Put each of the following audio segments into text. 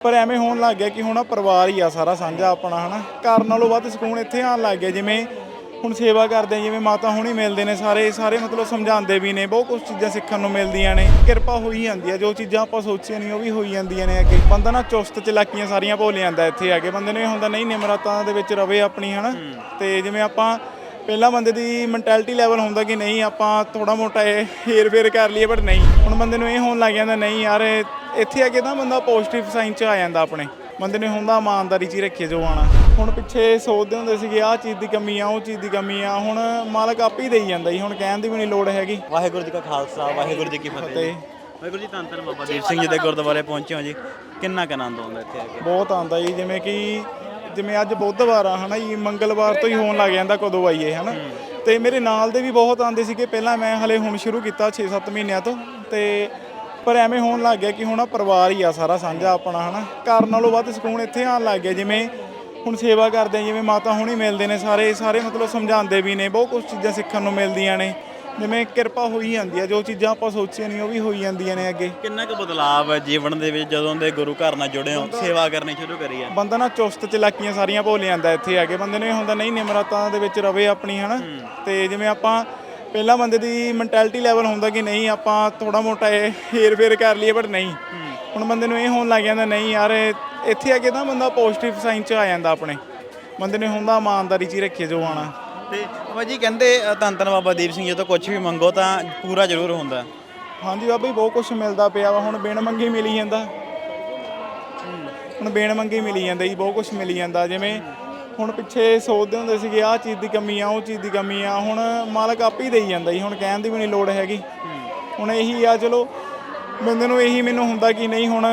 ਪਰ ਐਵੇਂ ਹੋਣ ਲੱਗ ਗਿਆ ਕਿ ਹੁਣ ਪਰਿਵਾਰ ਹੀ ਆ ਸਾਰਾ ਸਾਂਝਾ ਆਪਣਾ ਹਨਾ? ਘਰ ਨਾਲੋਂ ਵੱਧ ਸਕੂਨ ਇੱਥੇ ਆਉਣ ਲੱਗ ਗਿਆ ਜਿਵੇਂ ਹੁਣ ਸੇਵਾ ਕਰਦੇ ਆ ਜਿਵੇਂ ਮਾਤਾ ਹੁਣੀ ਮਿਲਦੇ ਨੇ ਸਾਰੇ ਸਾਰੇ ਮਤਲਬ ਸਮਝਾਉਂਦੇ ਵੀ ਨੇ ਬਹੁਤ ਕੁਝ ਚੀਜ਼ਾਂ ਸਿੱਖਣ ਨੂੰ ਮਿਲਦੀਆਂ ਨੇ ਕਿਰਪਾ ਹੋਈ ਜਾਂਦੀ ਆ ਜੋ ਚੀਜ਼ਾਂ ਆਪਾਂ ਸੋਚੀਆਂ ਨਹੀਂ ਉਹ ਵੀ ਹੋਈ ਜਾਂਦੀਆਂ ਨੇ ਅੱਗੇ। ਬੰਦਾ ਨਾ ਚੁਸਤ ਚਲਾਕੀਆਂ ਸਾਰੀਆਂ ਭੁੱਲ ਜਾਂਦਾ ਇੱਥੇ ਆ ਕੇ ਬੰਦੇ ਨੂੰ ਇਹ ਹੁੰਦਾ ਨਹੀਂ ਨਿਮਰਤਾ ਦੇ ਵਿੱਚ ਰਵੇ ਆਪਣੀ ਹਨਾ? ਤੇ ਜਿਵੇਂ ਆਪਾਂ ਪਹਿਲਾਂ ਬੰਦੇ ਦੀ ਮੈਂਟੈਲਿਟੀ ਲੈਵਲ ਹੁੰਦਾ ਕਿ ਨਹੀਂ ਆਪਾਂ ਥੋੜਾ ਮੋਟਾ ਇਹ ਹੇਰ ਫੇਰ ਕਰ ਲਈਏ ਬਟ ਨਹੀਂ। ਹੁਣ ਬੰਦੇ ਨੂੰ ਇਹ ਹੋਣ ਲੱਗ ਜਾਂਦਾ ਨਹੀਂ ਯਾਰ ਇਹ- ਇੱਥੇ ਆ ਕੇ ਤਾਂ ਬੰਦਾ ਪੋਜ਼ਿਟਿਵ ਸਾਈਨ ਚ ਆ ਜਾਂਦਾ ਆਪਣੇ। ਬੰਦੇ ਨੇ ਹੁੰਦਾ ਇਮਾਨਦਾਰੀ ਚ ਹੀ ਰੱਖੇ ਜੋ ਆਣਾ ਹੁਣ ਪਿੱਛੇ ਸੋਚਦੇ ਹੁੰਦੇ ਸੀਗੇ ਆਹ ਚੀਜ਼ ਦੀ ਕਮੀ ਆ ਉਹ ਚੀਜ਼ ਦੀ ਕਮੀ ਆ। ਹੁਣ ਮਾਲਕ ਆਪੇ ਹੀ ਦੇਈ ਜਾਂਦਾ ਜੀ ਹੁਣ ਕਹਿਣ ਦੀ ਵੀ ਨਹੀਂ ਲੋੜ ਹੈਗੀ। ਵਾਹਿਗੁਰੂ ਜੀ ਕਾ ਖਾਲਸਾ ਵਾਹਿਗੁਰੂ ਜੀ ਕੀ ਫਤਿਹ ਤੇ ਵਾਹਿਗੁਰੂ ਜੀ ਧੰਨ ਧੰਨ ਬਾਬਾ ਦੀਪ ਸਿੰਘ ਜੀ ਦੇ ਗੁਰਦੁਆਰੇ ਪਹੁੰਚੇ ਹੋ ਜੀ। ਕਿੰਨਾ ਕੁ ਆਨੰਦ ਆਉਂਦਾ ਇੱਥੇ ਆ ਕੇ। ਬਹੁਤ ਆਉਂਦਾ ਜੀ ਜਿਵੇਂ ਕਿ ਜਿਵੇਂ ਅੱਜ ਬੁੱਧਵਾਰ ਆ ਹਨਾ ਜੀ ਮੰਗਲਵਾਰ ਤੋਂ ਹੀ ਹੋਣ ਲੱਗ ਜਾਂਦਾ ਕਦੋਂ ਆਈਏ ਹਨਾ। ਤੇ ਮੇਰੇ ਨਾਲ ਦੇ ਵੀ ਬਹੁਤ ਆਉਂਦੇ ਸੀਗੇ ਪਹਿਲਾਂ ਮੈਂ ਹਲੇ ਹੁਣ ਸ਼ੁਰੂ ਕੀਤਾ 6-7 ਮਹੀਨਿਆਂ ਤੋਂ। ਤੇ ਪਰ ਐਵੇਂ ਹੋਣ ਲੱਗ ਗਿਆ ਕਿ ਹੁਣ ਆਹ ਪਰਿਵਾਰ ਹੀ ਆ ਸਾਰਾ ਸਾਂਝਾ ਆਪਣਾ ਹਨਾ? ਘਰ ਨਾਲੋਂ ਵੱਧ ਸਕੂਨ ਇੱਥੇ ਆਉਣ ਲੱਗ ਗਿਆ ਜਿਵੇਂ ਹੁਣ ਸੇਵਾ ਕਰਦੇ ਆ ਜਿਵੇਂ ਮਾਤਾ ਹੁਣੀ ਮਿਲਦੇ ਨੇ ਸਾਰੇ ਸਾਰੇ ਮਤਲਬ ਸਮਝਾਉਂਦੇ ਵੀ ਨੇ ਬਹੁਤ ਕੁਝ ਚੀਜ਼ਾਂ ਸਿੱਖਣ ਨੂੰ ਮਿਲਦੀਆਂ ਨੇ ਜਿਵੇਂ ਕਿਰਪਾ ਹੋਈ ਜਾਂਦੀ ਆ ਜੋ ਚੀਜ਼ਾਂ ਆਪਾਂ ਸੋਚੀਆਂ ਨਹੀਂ ਉਹ ਵੀ ਹੋਈ ਜਾਂਦੀਆਂ ਨੇ ਅੱਗੇ। ਕਿੰਨਾ ਕੁ ਬਦਲਾਅ ਹੈ ਜੀਵਨ ਦੇ ਵਿੱਚ ਜਦੋਂ ਦੇ ਗੁਰੂ ਘਰ ਨਾਲ ਜੁੜੇ ਹੋ ਸੇਵਾ ਕਰਨੀ ਸ਼ੁਰੂ ਕਰੀ ਹੈ? ਬੰਦਾ ਨਾ ਚੁਸਤ ਚਲਾਕੀਆਂ ਸਾਰੀਆਂ ਭੁੱਲ ਜਾਂਦਾ ਇੱਥੇ ਆ ਕੇ ਬੰਦੇ ਨੂੰ ਇਹ ਹੁੰਦਾ ਨਹੀਂ ਨਿਮਰਤਾ ਦੇ ਵਿੱਚ ਰਵੇ ਆਪਣੀ ਹਨਾ? ਤੇ ਜਿਵੇਂ ਆਪਾਂ ਪਹਿਲਾਂ ਬੰਦੇ ਦੀ ਮੈਂਟੈਲਿਟੀ ਲੈਵਲ ਹੁੰਦਾ ਕਿ ਨਹੀਂ ਆਪਾਂ ਥੋੜਾ ਮੋਟਾ ਇਹ ਹੇਰ ਫੇਰ ਕਰ ਲਈਏ ਬਟ ਨਹੀਂ। ਹੁਣ ਬੰਦੇ ਨੂੰ ਇਹ ਹੋਣ ਲੱਗ ਜਾਂਦਾ ਨਹੀਂ ਯਾਰ ਇੱਥੇ ਆ ਕੇ ਤਾਂ ਬੰਦਾ ਪੋਜ਼ਿਟਿਵ ਸਾਈਨ ਚ ਆ ਜਾਂਦਾ ਆਪਣੇ। ਬੰਦੇ ਨੇ ਹੁੰਦਾ ਇਮਾਨਦਾਰੀ ਚ ਹੀ ਰੱਖੇ ਜੋ ਆਣਾ ਤੇ ਬਾਬਾ ਜੀ ਕਹਿੰਦੇ ਧੰਨ ਧੰਨ ਬਾਬਾ ਦੀਪ ਸਿੰਘ ਜੀ ਤੋਂ ਕੁਝ ਵੀ ਮੰਗੋ ਤਾਂ ਪੂਰਾ ਜ਼ਰੂਰ ਹੁੰਦਾ। ਹਾਂਜੀ ਬਾਬਾ ਜੀ ਬਹੁਤ ਕੁਝ ਮਿਲਦਾ ਪਿਆ ਵਾ। ਹੁਣ ਬਿਨ ਮੰਗੇ ਮਿਲੀ ਜਾਂਦਾ। ਹੁਣ ਬਿਨ ਮੰਗੇ ਮਿਲੀ ਜਾਂਦਾ ਜੀ ਬਹੁਤ ਕੁਝ ਮਿਲੀ ਜਾਂਦਾ। ਜਿਵੇਂ ਹੁਣ ਪਿੱਛੇ ਸੋਚਦੇ ਹੁੰਦੇ ਸੀਗੇ ਆਹ ਚੀਜ਼ ਦੀ ਕਮੀ ਆ ਉਹ ਚੀਜ਼ ਦੀ ਕਮੀ ਆ। ਹੁਣ ਮਾਲਕ ਆਪੇ ਹੀ ਦੇਈ ਜਾਂਦਾ ਜੀ ਹੁਣ ਕਹਿਣ ਦੀ ਵੀ ਨਹੀਂ ਲੋੜ ਹੈਗੀ। ਹੁਣ ਇਹੀ ਆ ਚਲੋ ਬੰਦੇ ਨੂੰ ਇਹੀ ਮੈਨੂੰ ਹੁੰਦਾ ਕਿ ਨਹੀਂ ਹੁਣ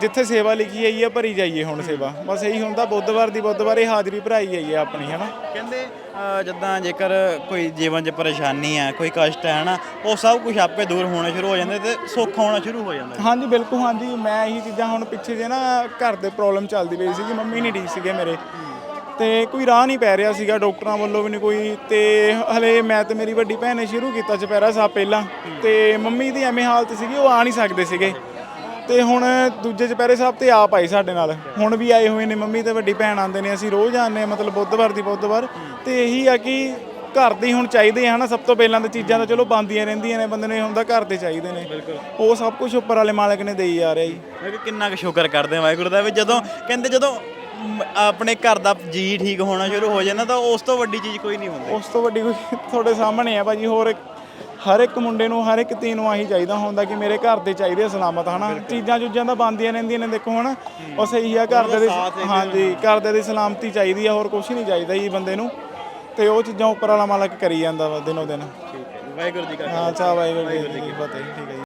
ਜਿੱਥੇ ਸੇਵਾ ਲਿਖੀ ਆਈ ਆ ਭਰੀ ਜਾਈਏ ਹੁਣ ਸੇਵਾ। ਬਸ ਇਹੀ ਹੁੰਦਾ ਬੁੱਧਵਾਰ ਦੀ ਬੁੱਧਵਾਰ ਇਹ ਹਾਜ਼ਰੀ ਭਰਾਈ ਜਾਈਏ ਆਪਣੀ ਹਨਾ? ਕਹਿੰਦੇ ਜਿੱਦਾਂ ਜੇਕਰ ਕੋਈ ਜੀਵਨ 'ਚ ਪਰੇਸ਼ਾਨੀ ਹੈ ਕੋਈ ਕਸ਼ਟ ਹੈ ਨਾ ਉਹ ਸਭ ਕੁਝ ਆਪੇ ਦੂਰ ਹੋਣਾ ਸ਼ੁਰੂ ਹੋ ਜਾਂਦਾ ਤੇ ਸੁੱਖ ਆਉਣਾ ਸ਼ੁਰੂ ਹੋ ਜਾਂਦਾ। ਹਾਂਜੀ ਬਿਲਕੁਲ ਹਾਂਜੀ। ਮੈਂ ਇਹੀ ਚੀਜ਼ਾਂ ਹੁਣ ਪਿੱਛੇ ਜੇ ਨਾ ਘਰ ਦੇ ਪ੍ਰੋਬਲਮ ਚੱਲਦੀ ਪਈ ਸੀਗੀ ਮੰਮੀ ਨਹੀਂ ਠੀਕ ਸੀਗੇ ਮੇਰੇ। ਤੇ ਕੋਈ ਰਾਹ ਨਹੀਂ ਪੈ ਰਿਹਾ ਸੀਗਾ ਡਾਕਟਰਾਂ ਵੱਲੋਂ ਵੀ ਨਹੀਂ ਕੋਈ ਤੇ ਹਲੇ ਮੈਂ ਤੇ ਮੇਰੀ ਵੱਡੀ ਭੈਣ ਨੇ ਸ਼ੁਰੂ ਕੀਤਾ ਚੁਪਹਿਰਾ ਸਾਹਿਬ ਪਹਿਲਾਂ ਤੇ ਮੰਮੀ ਦੀ ਐਵੇਂ ਹਾਲਤ ਸੀਗੀ ਉਹ ਆ ਨਹੀਂ ਸਕਦੇ ਸੀਗੇ। ਤੇ ਹੁਣ ਦੂਜੇ ਚੁਪਹਿਰੇ ਸਾਹਿਬ ਤੇ ਆਪ ਆਏ ਸਾਡੇ ਨਾਲ। ਹੁਣ ਵੀ ਆਏ ਹੋਏ ਨੇ ਮੰਮੀ ਤੇ ਵੱਡੀ ਭੈਣ ਆਉਂਦੇ ਨੇ ਅਸੀਂ ਰੋਜ਼ ਆਉਂਦੇ ਹਾਂ ਮਤਲਬ ਬੁੱਧਵਾਰ ਦੀ ਬੁੱਧਵਾਰ। ਤੇ ਇਹੀ ਆ ਕਿ ਘਰ ਦੇ ਹੁਣ ਚਾਹੀਦੇ ਆ ਹਨਾ ਸਭ ਤੋਂ ਪਹਿਲਾਂ ਤਾਂ ਚੀਜ਼ਾਂ ਤਾਂ ਚਲੋ ਬੰਦੀਆਂ ਰਹਿੰਦੀਆਂ ਨੇ ਬੰਦੇ ਨੂੰ ਇਹ ਹੁੰਦਾ ਘਰ ਦੇ ਚਾਹੀਦੇ ਨੇ। ਉਹ ਸਭ ਕੁਝ ਉੱਪਰ ਵਾਲੇ ਮਾਲਕ ਨੇ ਦੇਈ ਜਾ ਰਿਹਾ ਜੀ। ਮੈਂ ਕਿਹਾ ਕਿੰਨਾ ਕੁ ਸ਼ੁਕਰ ਕਰਦੇ ਹਾਂ ਵਾਹਿਗੁਰੂ ਦਾ ਵੀ ਜਦੋਂ ਕਹਿੰਦੇ ਜਦੋਂ ਮ, ਆਪਣੇ ਘਰ ਦਾ ਜੀ ਠੀਕ ਹੋਣਾ ਸ਼ੁਰੂ ਹੋ ਜਾਂਦਾ ਤਾਂ ਉਸ ਤੋਂ ਵੱਡੀ ਚੀਜ਼ ਕੋਈ ਨਹੀਂ ਹੁੰਦੀ। ਉਸ ਤੋਂ ਵੱਡੀ ਕੋਈ ਤੁਹਾਡੇ ਸਾਹਮਣੇ ਆ ਭਾਜੀ ਹੋਰ ਇੱਕ- ਹਰ ਇੱਕ ਮੁੰਡੇ ਨੂੰ ਹਰ ਇੱਕ ਧੀ ਨੂੰ ਆਹੀ ਚਾਹੀਦਾ ਹੁੰਦਾ ਕਿ ਮੇਰੇ ਘਰ ਦੇ ਚਾਹੀਦੇ ਆ ਸਲਾਮਤ ਹਨਾ? ਚੀਜ਼ਾਂ ਚੂਜ਼ਾਂ ਤਾਂ ਬੰਦੀਆਂ ਰਹਿੰਦੀਆਂ ਨੇ ਦੇਖੋ ਹਨਾ? ਉਹ ਸਹੀ ਆ ਘਰ ਦੇ ਦੀ ਹਾਂਜੀ ਘਰ ਦੇ ਦੀ ਸਲਾਮਤੀ ਚਾਹੀਦੀ ਆ ਹੋਰ ਕੁਝ ਨਹੀਂ ਚਾਹੀਦਾ ਜੀ ਬੰਦੇ ਨੂੰ। ਤੇ ਉਹ ਚੀਜ਼ਾਂ ਉੱਪਰ ਵਾਲਾ ਮਾਲਕ ਕਰੀ ਜਾਂਦਾ ਵਾ ਦਿਨੋ ਦਿਨ। ਵਾਹਿਗੁਰੂ ਜੀ ਕਾ ਹਾਂ ਚਾ ਵਾਹਿਗੁਰੂ ਜੀ ਕੀ ਫਤਿਹ। ਠੀਕ ਹੈ ਜੀ।